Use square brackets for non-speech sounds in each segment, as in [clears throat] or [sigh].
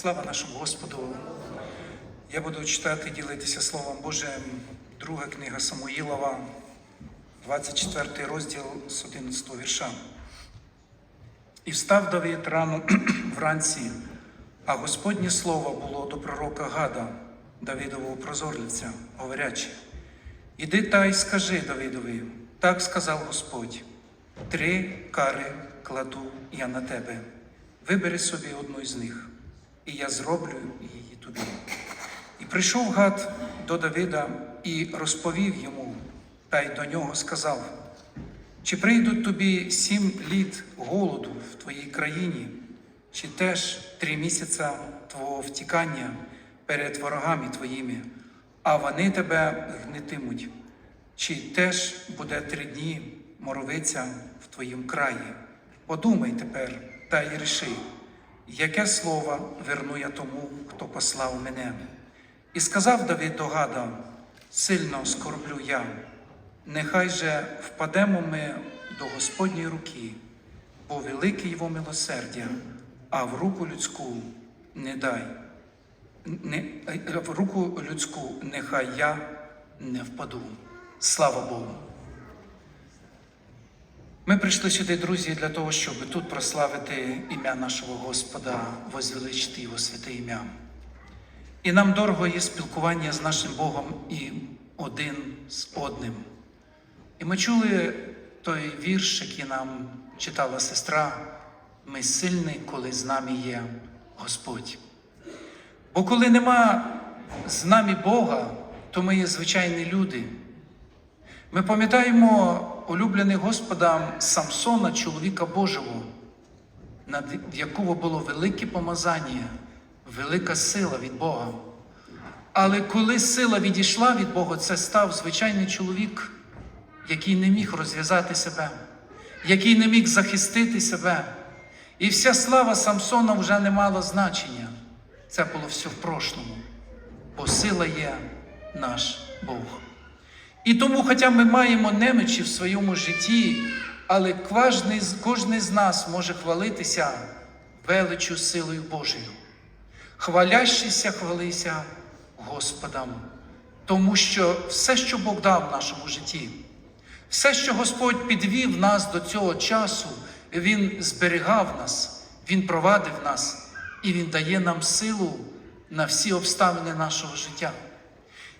Слава нашому Господу! Я буду читати, ділитися Словом Божим, друга книга Самуїлова, 24 розділ з 11 вірша. І встав Давид рано [clears throat] вранці, а Господнє слово було до пророка Гада, Давидового прозорливця, говорячи, Іди та й скажи Давидові, так сказав Господь, три кари кладу я на тебе. Вибери собі одну із них, і я зроблю її тобі. І прийшов гад до Давида і розповів йому, та й до нього сказав: чи прийдуть тобі сім літ голоду в твоїй країні, чи теж три місяця твого втікання перед ворогами твоїми, а вони тебе гнетимуть, чи теж буде три дні моровиця в твоїм краї? Подумай тепер та й ріши, яке слово верну я тому, хто послав мене. І сказав Давид до Гада, сильно скорблю я, нехай же впадемо ми до Господньої руки, бо велике його милосердя, а в руку людську не дай. Не, в руку людську нехай я не впаду. Слава Богу. Ми прийшли сюди, друзі, для того, щоб тут прославити ім'я нашого Господа, возвеличити Його святе ім'я. І нам дорого є спілкування з нашим Богом і один з одним. І ми чули той вірш, який нам читала сестра. Ми сильні, коли з нами є Господь. Бо коли нема з нами Бога, то ми є звичайні люди. Ми пам'ятаємо улюблений Господа Самсона, чоловіка Божого, над якого було велике помазання, велика сила від Бога. Але коли сила відійшла від Бога, це став звичайний чоловік, який не міг розв'язати себе, який не міг захистити себе. І вся слава Самсона вже не мала значення. Це було все в прошлому, бо сила є наш Бог. І тому, хоча ми маємо немичі в своєму житті, але кожен, з нас може хвалитися величу силою Божою. Хвалящийся, хвалися Господом, тому що все, що Бог дав в нашому житті, все, що Господь підвів нас до цього часу, Він зберігав нас, Він провадив нас і Він дає нам силу на всі обставини нашого життя.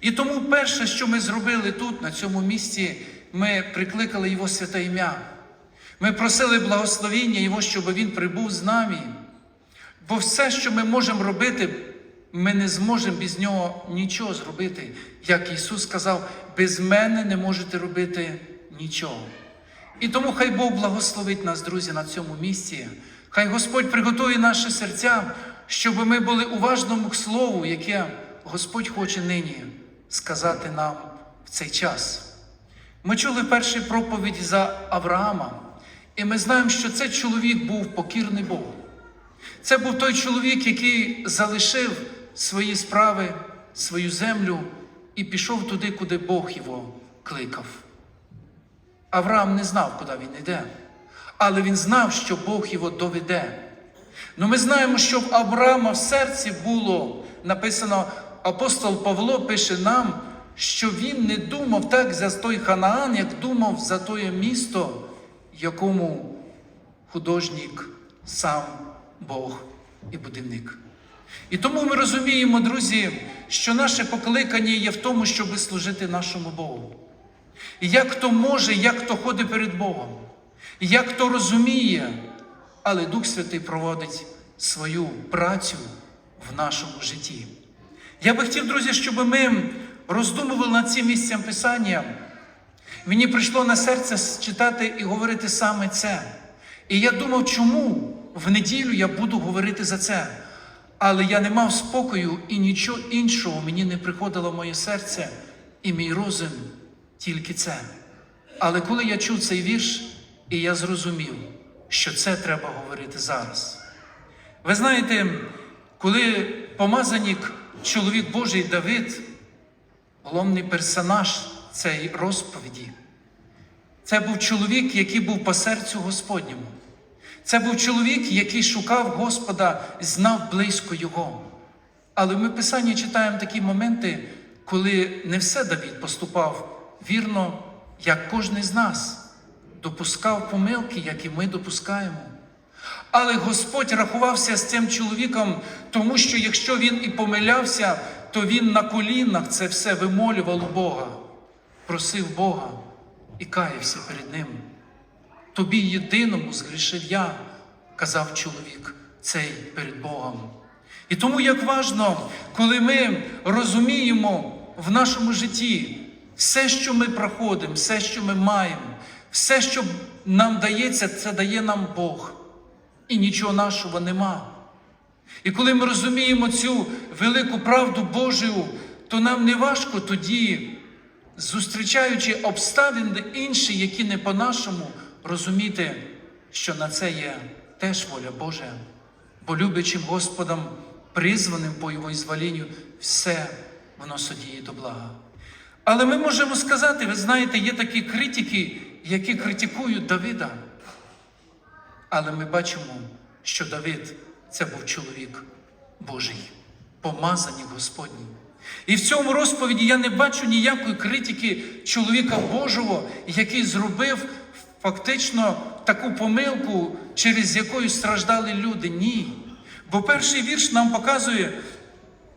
І тому перше, що ми зробили тут, на цьому місці, ми прикликали Його святе ім'я. Ми просили благословіння Його, щоб Він прибув з нами. Бо все, що ми можемо робити, ми не зможемо без нього нічого зробити. Як Ісус сказав, без мене не можете робити нічого. І тому хай Бог благословить нас, друзі, на цьому місці. Хай Господь приготує наші серця, щоб ми були уважному к слову, яке Господь хоче нині сказати нам в цей час. Ми чули перші проповіді за Авраама, і ми знаємо, що цей чоловік був покірний Богу. Це був той чоловік, який залишив свої справи, свою землю і пішов туди, куди Бог його кликав. Авраам не знав, куди він йде, але він знав, що Бог його доведе. Ну ми знаємо, що в Авраама в серці було написано, апостол Павло пише нам, що він не думав так за той Ханаан, як думав за те місто, якому художник сам Бог і будівник. І тому ми розуміємо, друзі, що наше покликання є в тому, щоб служити нашому Богу. І як хто може, як хто ходить перед Богом, як хто розуміє, але Дух Святий проводить свою працю в нашому житті. Я би хотів, друзі, щоб ми роздумували над цим місцем Писання. Мені прийшло на серце читати і говорити саме це. І я думав, чому в неділю я буду говорити за це. Але я не мав спокою і нічого іншого мені не приходило в моє серце і мій розум тільки це. Але коли я чув цей вірш, і я зрозумів, що це треба говорити зараз. Ви знаєте, коли помазанік, чоловік Божий Давид, головний персонаж цієї розповіді, це був чоловік, який був по серцю Господньому. Це був чоловік, який шукав Господа, знав близько Його. Але ми в Писанні читаємо такі моменти, коли не все Давід поступав вірно, як кожен з нас, допускав помилки, як і ми допускаємо. Але Господь рахувався з цим чоловіком, тому що якщо він і помилявся, то він на колінах це все вимолював у Бога, просив Бога і каявся перед ним. Тобі єдиному згрішив я, казав чоловік цей перед Богом. І тому як важно, коли ми розуміємо в нашому житті все, що ми проходимо, все, що ми маємо, все, що нам дається, це дає нам Бог. І нічого нашого нема. І коли ми розуміємо цю велику правду Божу, то нам не важко тоді, зустрічаючи обставини інші, які не по-нашому, розуміти, що на це є теж воля Божа, бо люблячим Господом, призваним по Його ізволінню, все воно судіє до блага. Але ми можемо сказати, ви знаєте, є такі критики, які критикують Давида. Але ми бачимо, що Давид це був чоловік Божий, помазаний Господній. І в цьому розповіді я не бачу ніякої критики чоловіка Божого, який зробив фактично таку помилку, через яку страждали люди. Ні. Бо перший вірш нам показує,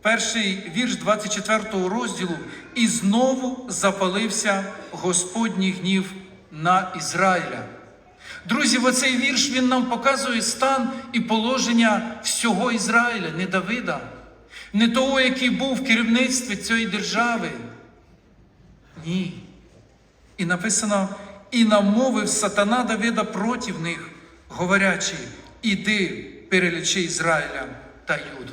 перший вірш 24 розділу, і знову запалився Господній гнів на Ізраїля. Друзі, оцей вірш він нам показує стан і положення всього Ізраїля, не Давида, не того, який був в керівництві цієї держави. Ні. І написано: і намовив сатана Давида проти них, говорячи, іди, перелічи Ізраїля та Юду.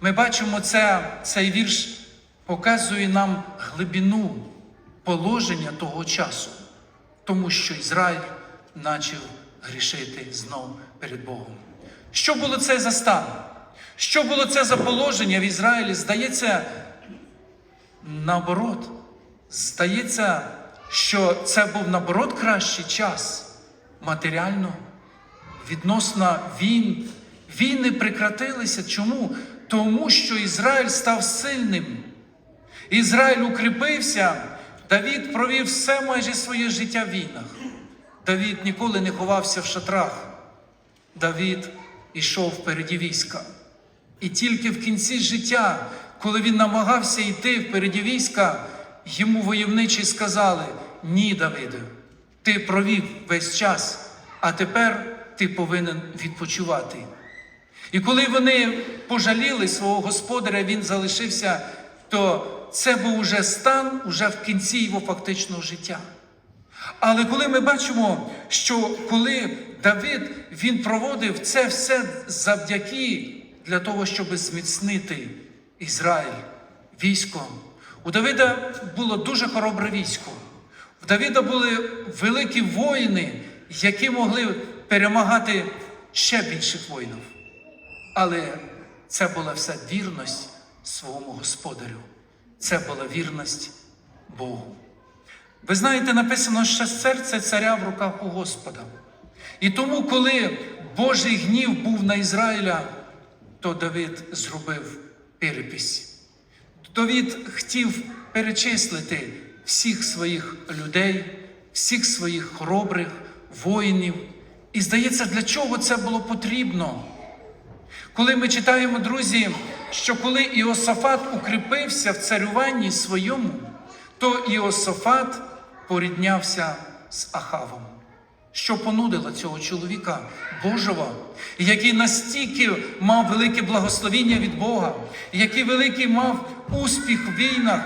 Ми бачимо, це, цей вірш показує нам глибину положення того часу, тому що Ізраїль почав грішити знов перед Богом. Що було це за стан? Що було це за положення в Ізраїлі? Здається, наоборот, здається, що це був наоборот кращий час матеріально, відносно війн. Війни прекратилися. Чому? Тому що Ізраїль став сильним. Ізраїль укріпився, Давід провів все майже своє життя в війнах. Давід ніколи не ховався в шатрах. Давід ішов впереді війська. І тільки в кінці життя, коли він намагався йти впереді війська, йому войовничі сказали: Ні, Давиде, ти провів весь час, а тепер ти повинен відпочивати. І коли вони пожаліли свого господаря, він залишився, то це був уже стан уже в кінці його фактичного життя. Але коли ми бачимо, що коли Давид він проводив це все завдяки для того, щоб зміцнити Ізраїль військом, у Давида було дуже хоробре військо. В Давида були великі воїни, які могли перемагати ще більших воїнів. Але це була вся вірність своєму господарю. Це була вірність Богу. Ви знаєте, написано, що серце царя в руках у Господа. І тому, коли Божий гнів був на Ізраїля, то Давид зробив перепись. Давид хотів перечислити всіх своїх людей, всіх своїх хоробрих воїнів. І здається, для чого це було потрібно? Коли ми читаємо, друзі, що коли Іосафат укріпився в царюванні своєму, то Іосафат поріднявся з Ахавом, що понудило цього чоловіка Божого, який настільки мав велике благословіння від Бога, який великий мав успіх в війнах,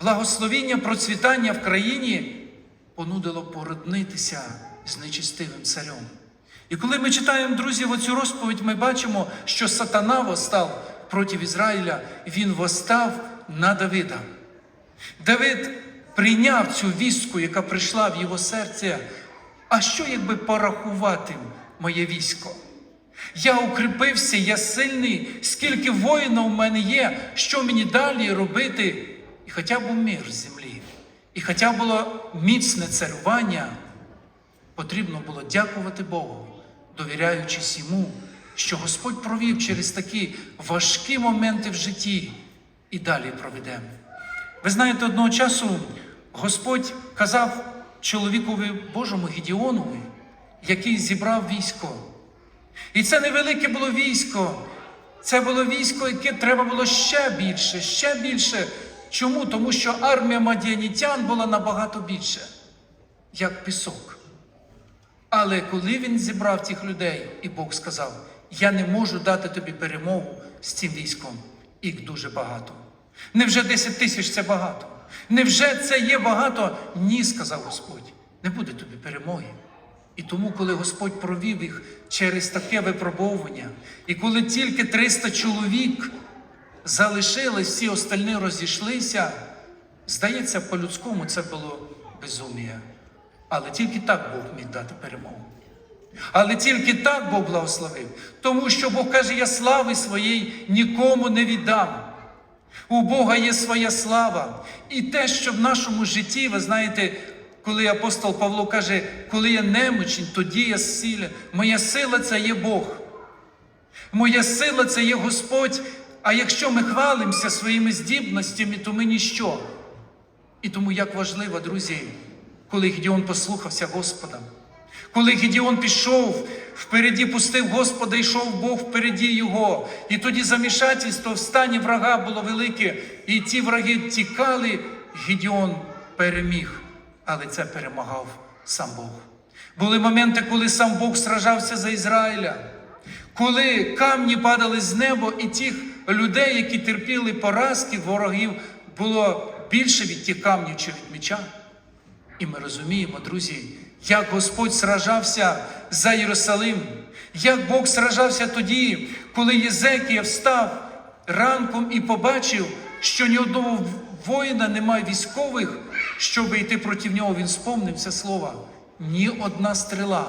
благословіння процвітання в країні, понудило породнитися з нечистивим царем. І коли ми читаємо, друзі, оцю розповідь, ми бачимо, що сатана восстав проти Ізраїля, він восстав на Давида. Давид прийняв цю вістку, яка прийшла в його серце. А що, якби порахувати моє військо? Я укріпився, я сильний, скільки воїнів в мене є, що мені далі робити? І хоча б мир з землі, і хоча було міцне царювання, потрібно було дякувати Богу довіряючись йому, що Господь провів через такі важкі моменти в житті і далі проведе. Ви знаєте, одного часу Господь казав чоловікові Божому Гідіонові, який зібрав військо. І це невелике було військо. Це було військо, яке треба було ще більше, ще більше. Чому? Тому що армія мадіанітян була набагато більше, як пісок. Але коли він зібрав тих людей, і Бог сказав: Я не можу дати тобі перемогу з цим військом, їх дуже багато. Невже 10 тисяч це багато? Невже це є багато? Ні, сказав Господь, не буде тобі перемоги. І тому, коли Господь провів їх через таке випробовування, і коли тільки 300 чоловік залишились, всі остальні розійшлися, здається, по-людському це було безумія. Але тільки так Бог міг дати перемогу. Але тільки так Бог благословив. Тому що Бог каже, я слави своєї нікому не віддам. У Бога є своя слава. І те, що в нашому житті, ви знаєте, коли апостол Павло каже, коли я немочен, тоді я сила. Моя сила це є Бог. Моя сила це є Господь. А якщо ми хвалимося своїми здібностями, то ми ніщо. І тому як важливо, друзі, коли Гедіон послухався Господа, коли Гедіон пішов, впереді пустив Господа, йшов Бог впереді його. І тоді замішательство в стані врага було велике, і ті враги тікали, Гедіон переміг, але це перемагав сам Бог. Були моменти, коли сам Бог сражався за Ізраїля, коли камні падали з неба, і тих людей, які терпіли поразки ворогів, було більше від тих камнів чи від меча. І ми розуміємо, друзі, як Господь сражався за Єрусалим, як Бог сражався тоді, коли Єзекія встав ранком і побачив, що ні одного воїна немає військових, щоб йти проти нього. Він сповнив це слово. Ні одна стріла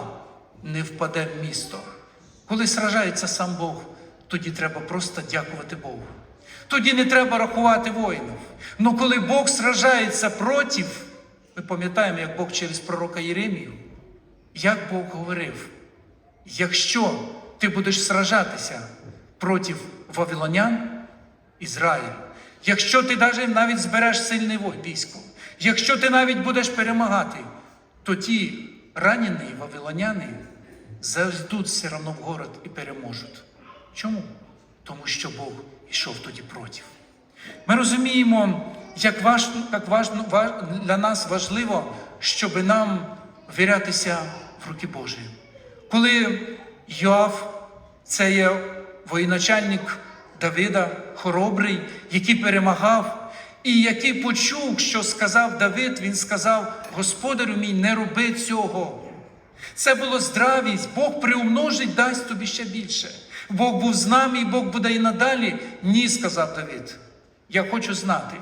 не впаде в місто. Коли сражається сам Бог, тоді треба просто дякувати Богу. Тоді не треба рахувати воїнів. Но коли Бог сражається проти, ми пам'ятаємо, як Бог через пророка Єремію, як Бог говорив, якщо ти будеш сражатися проти вавилонян, Ізраїль, якщо ти навіть збереш сильне військо, якщо ти навіть будеш перемагати, то ті ранені вавилоняни зайдуть все одно в город і переможуть. Чому? Тому що Бог йшов тоді проти. Ми розуміємо, як важно, як важно ва- для нас важливо, щоб нам вірятися в руки Божі. Коли Йоав, це є воєначальник Давида, хоробрий, який перемагав, і який почув, що сказав Давид, він сказав: Господарю мій, не роби цього. Це було здравість, Бог приумножить, дасть тобі ще більше. Бог був з нами, і Бог буде і надалі. Ні, сказав Давид. Я хочу знати.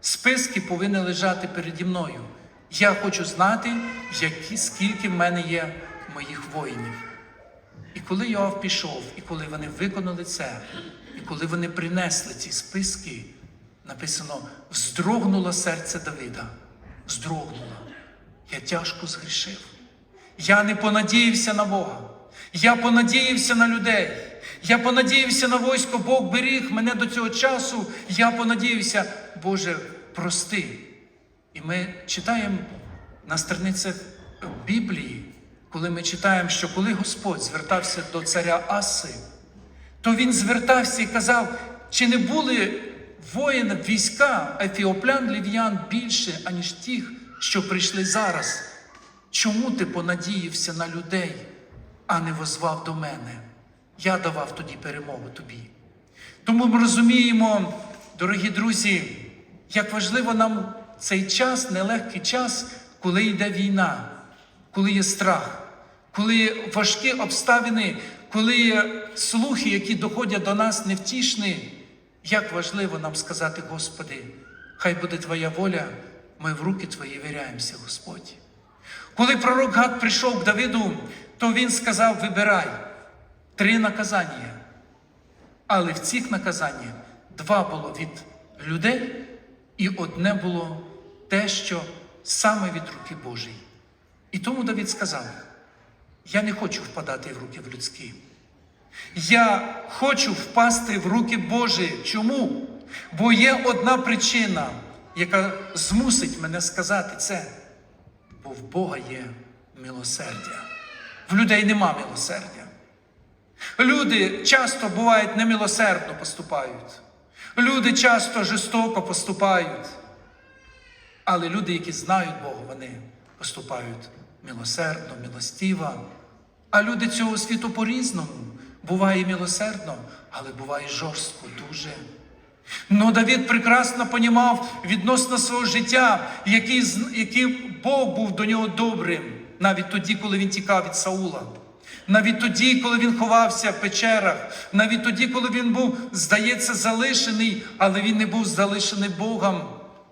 Списки повинні лежати переді мною. Я хочу знати, які, скільки в мене є моїх воїнів. І коли Йоав пішов, і коли вони виконали це, і коли вони принесли ці списки, написано, вздрогнуло серце Давида. Вздрогнуло. Я тяжко згрішив. Я не понадіявся на Бога. Я понадіявся на людей. Я понадіявся на військо, Бог беріг мене до цього часу. Я понадіявся, Боже, прости. І ми читаємо на страницях Біблії, коли ми читаємо, що коли Господь звертався до царя Аси, то він звертався і казав, чи не були воїни війська ефіоплян лів'ян більше, аніж тих, що прийшли зараз? Чому ти понадіявся на людей, а не возвав до мене? Я давав тоді перемогу тобі. Тому ми розуміємо, дорогі друзі, як важливо нам цей час, нелегкий час, коли йде війна, коли є страх, коли є важкі обставини, коли є слухи, які доходять до нас невтішні. Як важливо нам сказати, Господи, хай буде Твоя воля, ми в руки Твої віряємося, Господь. Коли пророк Гад прийшов к Давиду, то він сказав: вибирай три наказання. Але в цих наказаннях два було від людей, і одне було те, що саме від руки Божої. І тому Давид сказав: Я не хочу впадати в руки в людські. Я хочу впасти в руки Божі. Чому? Бо є одна причина, яка змусить мене сказати це. Бо в Бога є милосердя. В людей нема милосердя. Люди часто бувають немилосердно поступають. Люди часто жорстоко поступають. Але люди, які знають Бога, вони поступають милосердно, милостиво. А люди цього світу по-різному. Буває милосердно, але буває жорстко дуже. Ну, Давід прекрасно понімав відносно свого життя, який, який Бог був до нього добрим, навіть тоді, коли він тікав від Саула. Навіть тоді, коли він ховався в печерах, навіть тоді, коли він був, здається, залишений, але він не був залишений Богом.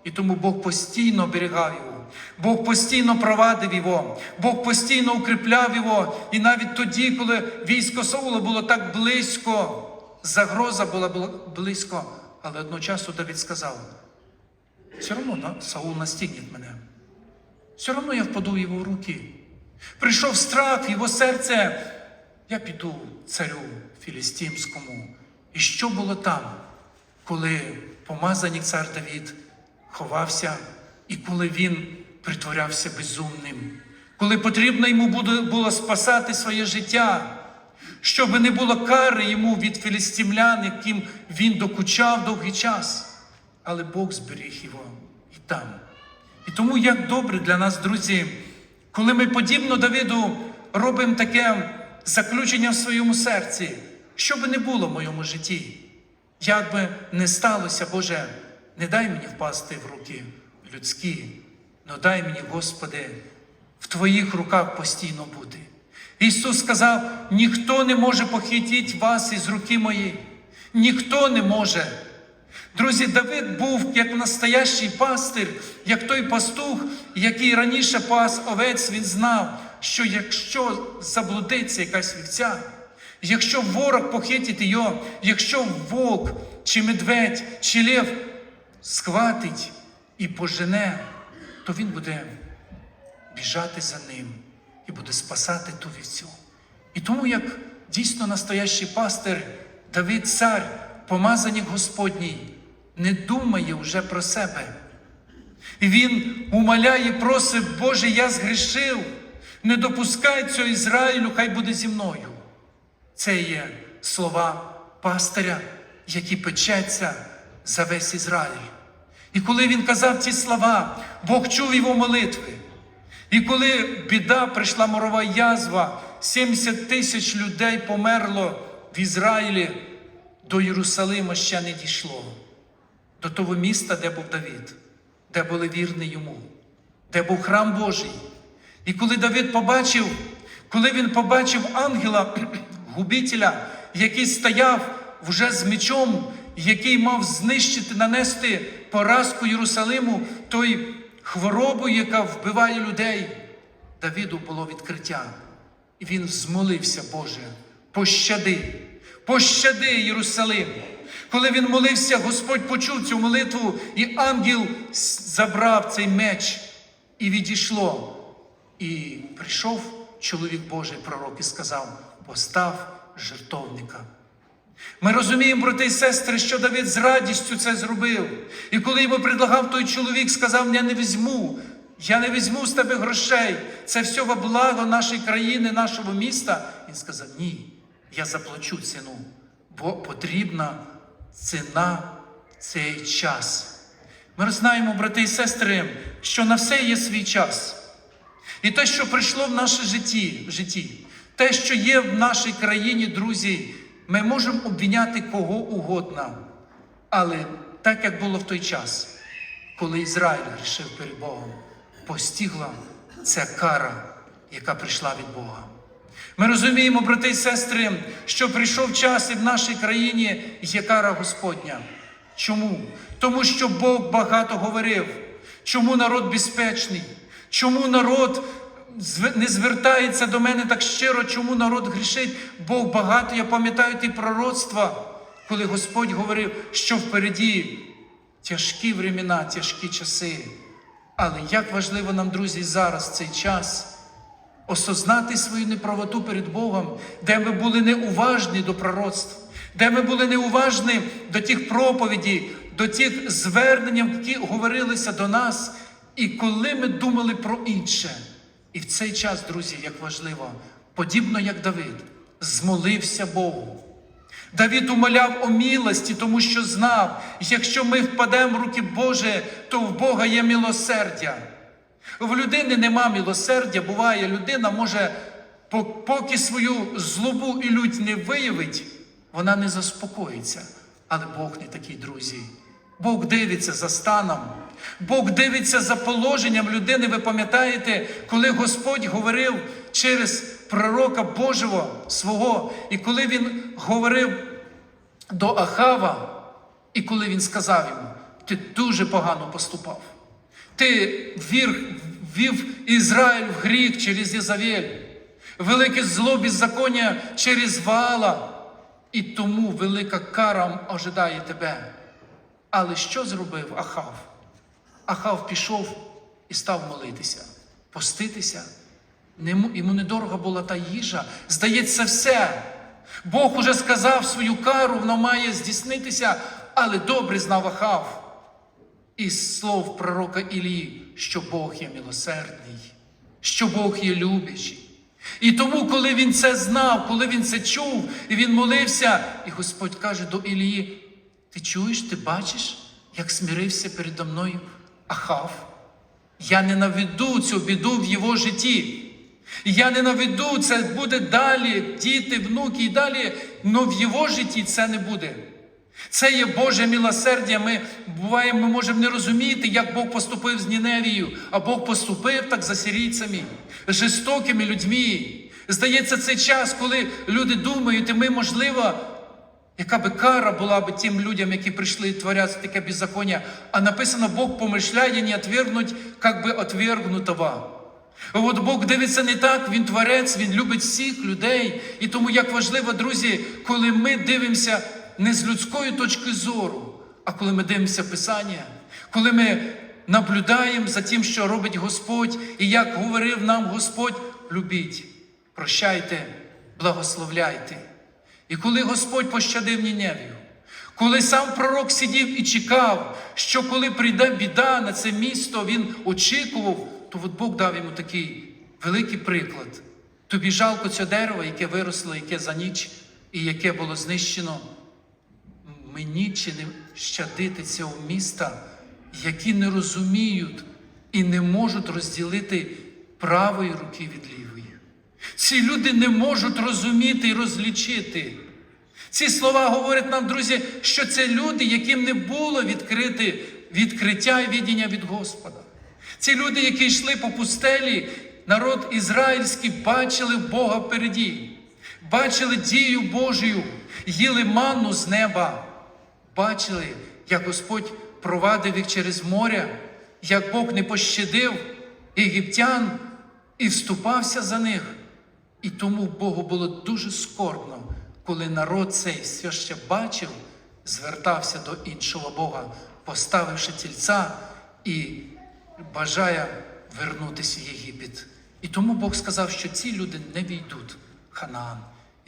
І тому Бог постійно оберігав його. Бог постійно провадив його, Бог постійно укріпляв його. І навіть тоді, коли військо Саула було так близько, загроза була близько, але одночасу Давид сказав: все одно Саул настигне мене. Все одно я впаду в його руки. Прийшов страх його серце. Я піду царю Філістимському. І що було там, коли помазаний цар Давід ховався, і коли він притворявся безумним, коли потрібно йому було спасати своє життя, щоб не було кари йому від філістимлян, яким він докучав довгий час. Але Бог зберіг його і там. І тому як добре для нас, друзі, коли ми подібно Давиду робимо таке заключення в своєму серці, що би не було в моєму житті, як би не сталося, Боже, не дай мені впасти в руки людські, но дай мені, Господи, в Твоїх руках постійно бути. Ісус сказав: ніхто не може похитити вас із руки моєї. Ніхто не може. Друзі, Давид був як настоящий пастир, як той пастух, який раніше пас овець, він знав, що якщо заблудиться якась вівця, якщо ворог похитить його, якщо вовк, чи медведь, чи лев схватить і пожене, то він буде біжати за ним і буде спасати ту вівцю. І тому, як дійсно настоящий пастир, Давид цар, помазаник Господній, не думає вже про себе. Він умоляє, просить, Боже, я згрішив, не допускай цього Ізраїлю, хай буде зі мною. Це є слова пастиря, які печеться за весь Ізраїль. І коли він казав ці слова, Бог чув його молитви. І коли біда прийшла морова язва, 70 тисяч людей померло в Ізраїлі, до Єрусалима ще не дійшло, до того міста, де був Давид, де були вірні йому, де був храм Божий. І коли Давид побачив, коли він побачив ангела [clears throat] губителя, який стояв вже з мечом, який мав знищити, нанести поразку Єрусалиму, той хворобу, яка вбиває людей, Давіду було відкриття. І він змолився, Боже, пощади, пощади Єрусалим. Коли він молився, Господь почув цю молитву, і ангел забрав цей меч і відійшло. І прийшов чоловік Божий, пророк, і сказав: постав жертовника. Ми розуміємо, брати і сестри, що Давид з радістю це зробив. І коли йому предлагав той чоловік, сказав: Я не візьму, я не візьму з тебе грошей. Це все во благо нашої країни, нашого міста. Він сказав: Ні, я заплачу ціну, бо потрібна ціна цей час. Ми знаємо, брати і сестри, що на все є свій час. І те, що прийшло в наше житті, житті, те, що є в нашій країні, друзі, ми можемо обвиняти кого угодно. Але так як було в той час, коли Ізраїль рішив перед Богом, постигла ця кара, яка прийшла від Бога. Ми розуміємо, брати і сестри, що прийшов час і в нашій країні є кара Господня. Чому? Тому що Бог багато говорив. Чому народ безпечний? Чому народ не звертається до мене так щиро? Чому народ грішить? Бог багато, я пам'ятаю ті пророцтва, коли Господь говорив, що впереді тяжкі времена, тяжкі часи. Але як важливо нам, друзі, зараз цей час осознати свою неправоту перед Богом, де ми були неуважні до пророцтв, де ми були неуважні до тих проповідей, до тих звернень, які говорилися до нас, і коли ми думали про інше. І в цей час, друзі, як важливо, подібно як Давид, змолився Богу. Давид умоляв о милості, тому що знав, якщо ми впадемо в руки Божі, то в Бога є милосердя. В людини нема милосердя, буває, людина може, поки свою злобу і лють не виявить, вона не заспокоїться. Але Бог не такий, друзі. Бог дивиться за станом, Бог дивиться за положенням людини. Ви пам'ятаєте, коли Господь говорив через пророка Божого свого, і коли він говорив до Ахава, і коли він сказав йому, ти дуже погано поступав. Ти вів Ізраїль в гріх через Єзавель, велике зло беззаконня через Ваала, і тому велика кара ожидає тебе. Але що зробив Ахав? Ахав пішов і став молитися, поститися. Йому недорого була та їжа. Здається, все. Бог уже сказав свою кару, вона має здійснитися, але добре знав Ахав із слов пророка Ілії, що Бог є милосердний, що Бог є любящий. І тому, коли він це знав, коли він це чув, і він молився, і Господь каже до Ілії: Ти чуєш, ти бачиш, як смирився передо мною Ахав? Я не наведу цю біду в його житті. Я не наведу, це буде далі, діти, внуки і далі, але в його житті це не буде. Це є Боже милосердя. Ми буває, ми можемо не розуміти, як Бог поступив з Ніневією, а Бог поступив так за сирійцями, жорстокими людьми. Здається, це час, коли люди думають, і ми, можливо, яка би кара була б тим людям, які прийшли і творять таке беззаконня, а написано, Бог помишляє не отвергнуть, як би отвергнутого. От Бог дивиться не так, Він творець, Він любить всіх людей. І тому як важливо, друзі, коли ми дивимося не з людської точки зору, а коли ми дивимося Писання, коли ми наблюдаємо за тим, що робить Господь, і як говорив нам Господь, любіть, прощайте, благословляйте. І коли Господь пощадив Ніневію, коли сам пророк сидів і чекав, що коли прийде біда на це місто, він очікував, то от Бог дав йому такий великий приклад. Тобі жалко це дерево, яке виросло, яке за ніч і яке було знищено. Мені чи не щадити цього міста, які не розуміють і не можуть розділити правої руки від лівої. Ці люди не можуть розуміти і розлічити. Ці слова говорять нам, друзі, що це люди, яким не було відкрити відкриття і відіння від Господа. Ці люди, які йшли по пустелі, народ ізраїльський, бачили Бога впереді, бачили дію Божію, їли манну з неба, бачили, як Господь провадив їх через моря, як Бог не пощадив єгиптян і вступався за них. І тому Богу було дуже скорбно, коли народ цей все ще бачив, звертався до іншого Бога, поставивши тільця і бажає вернутися в Єгипет. І тому Бог сказав, що ці люди не війдуть в Ханаан.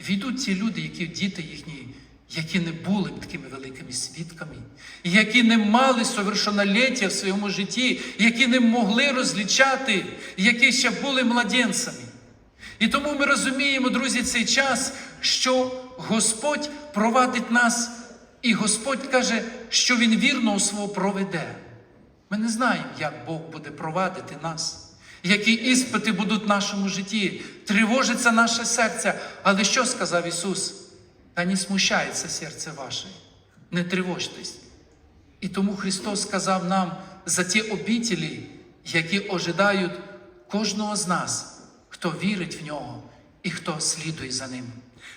Війдуть ті люди, які діти їхні, які не були б такими великими свідками, які не мали совершенноліття в своєму житті, які не могли розлічати, які ще були младенцями. І тому ми розуміємо, друзі, цей час, що Господь провадить нас, і Господь каже, що Він вірно свого проведе. Ми не знаємо, як Бог буде провадити нас, які іспити будуть в нашому житті, тривожиться наше серце. Але що сказав Ісус? Та не смущається серце ваше, не тривожтесь. І тому Христос сказав нам за ті обітелі, які ожидають кожного з нас, хто вірить в нього і хто слідує за ним.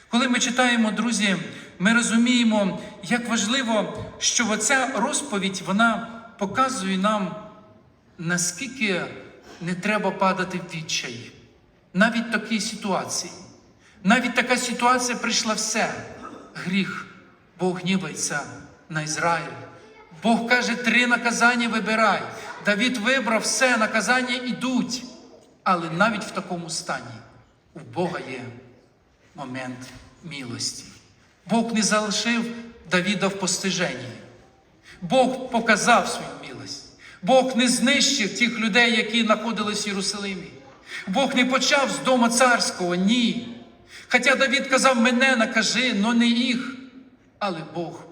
Коли ми читаємо, друзі, ми розуміємо, як важливо, що оця розповідь вона показує нам, наскільки не треба падати в відчай. Навіть в такій ситуації. Навіть така ситуація прийшла все. Гріх. Бог гнівається на Ізраїль. Бог каже, три наказання вибирай. Давід вибрав все, наказання ідуть. Але навіть в такому стані у Бога є момент милості. Бог не залишив Давіда в постиженні. Бог показав свою милость. Бог не знищив тих людей, які знаходились в Єрусалимі. Бог не почав з дома царського, ні. Хоча Давід казав, мене накажи, но не їх. Але Бог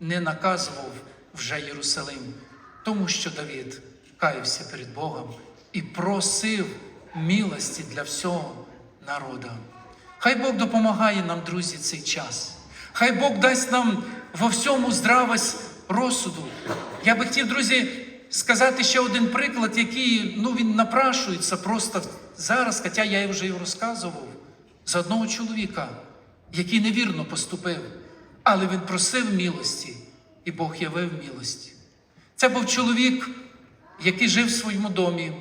не наказував вже Єрусалим, тому що Давід каявся перед Богом і просив милості для всього народу. Хай Бог допомагає нам, друзі, цей час. Хай Бог дасть нам во всьому здравость розсуду. Я би хотів, друзі, сказати ще один приклад, який ну, він напрашується просто зараз, хоча я вже його розказував, з одного чоловіка, який невірно поступив, але він просив милості, і Бог явив милості. Це був чоловік, який жив в своєму домі,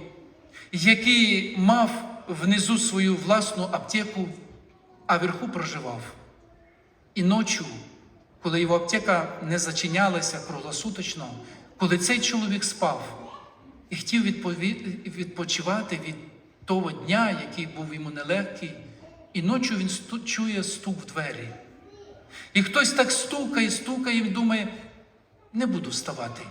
який мав внизу свою власну аптеку, а вверху проживав. І ночі, коли його аптека не зачинялася круглосуточно, коли цей чоловік спав і хотів відпочивати від того дня, який був йому нелегкий, і ночі він сту- чує стук в двері. І хтось так стукає, стукає і думає, не буду вставати.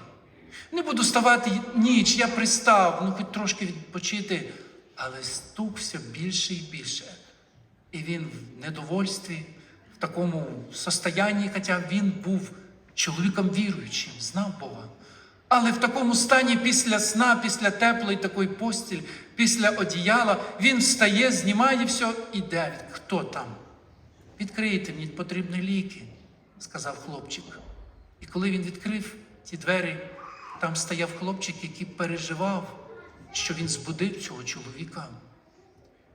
Не буду вставати ніч, я пристав, ну хоч трошки відпочити, але стук все більше і більше. І він в недовольстві, в такому состоянні, хоча він був чоловіком віруючим, знав Бога. Але в такому стані після сна, після теплої такої постіль, після одіяла, він встає, знімає все, іде. Хто там? Відкрийте, мені потрібні ліки, сказав хлопчик. І коли він відкрив ті двері, там стояв хлопчик, який переживав, що він збудив цього чоловіка.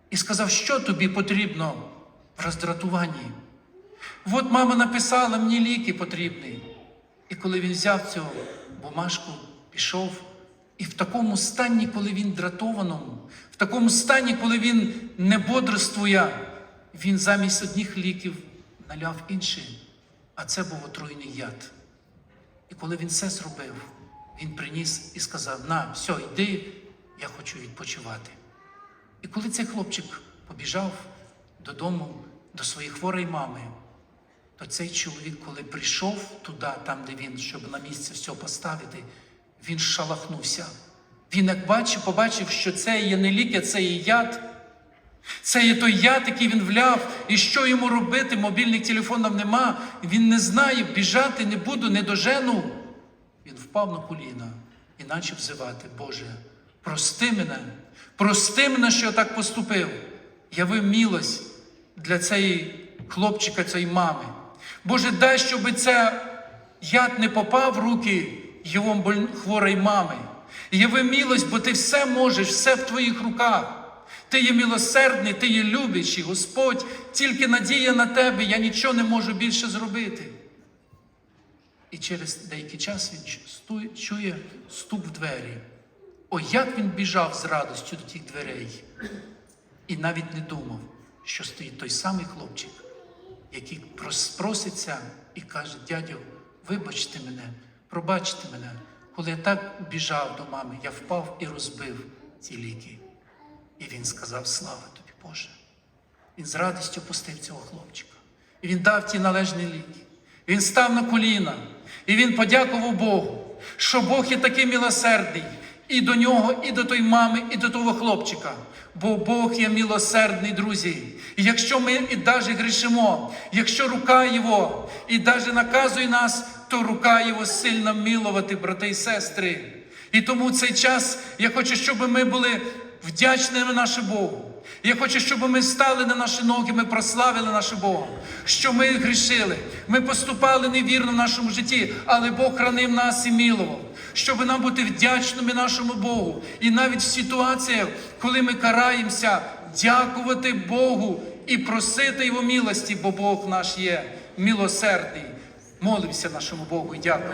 І сказав, що тобі потрібно в роздратуванні. От мама написала, мені ліки потрібні. І коли він взяв цю бумажку, пішов, і в такому стані, коли він дратованому, в такому стані, коли він не бодрствує, він замість одних ліків наляв інші, а це був отруйний яд. І коли він це зробив, він приніс і сказав: На, все, йди, я хочу відпочивати. І коли цей хлопчик побіжав додому до своєї хворої мами, то цей чоловік, коли прийшов туди, там, де він, щоб на місце все поставити, він шалахнувся. Він, як бачив, побачив, що це є не ліки, це є яд. Це є той яд, який він вляв, і що йому робити, мобільних телефонів нема, він не знає, біжати не буду, не дожену. Він впав на коліна і почав взивати, Боже, прости мене, прости мене, що я так поступив. Яви милость для цієї хлопчика, цієї мами. Боже, дай, щоб це яд не попав в руки його хворої мами. Яви милость, бо ти все можеш, все в твоїх руках. Ти є милосердний, ти є любящий, Господь, тільки надія на тебе, я нічого не можу більше зробити. І через деякий час він чує стук в двері. О, як він біжав з радостю до тих дверей. І навіть не думав, що стоїть той самий хлопчик, який проситься і каже: дядю, вибачте мене, пробачте мене, коли я так біжав до мами, я впав і розбив ці ліки. І він сказав: Слава тобі, Боже. Він з радістю пустив цього хлопчика. І він дав ті належні ліки. Він став на коліна. І він подякував Богу, що Бог є такий милосердний і до нього, і до тої мами, і до того хлопчика. Бо Бог є милосердний, друзі. І якщо ми і навіть грішимо, якщо рука Його і навіть наказує нас, то рука Його сильно милувати, брати і сестри. І тому цей час я хочу, щоб ми були вдячними нашому Богу. Я хочу, щоб ми стали на наші ноги, ми прославили нашого Бога, що ми грішили, ми поступали невірно в нашому житті, але Бог хранив нас і милував, щоб нам бути вдячними нашому Богу. І навіть в ситуаціях, коли ми караємося, дякувати Богу і просити Його милості, бо Бог наш є милосердний. Молимося нашому Богу і дякуємо.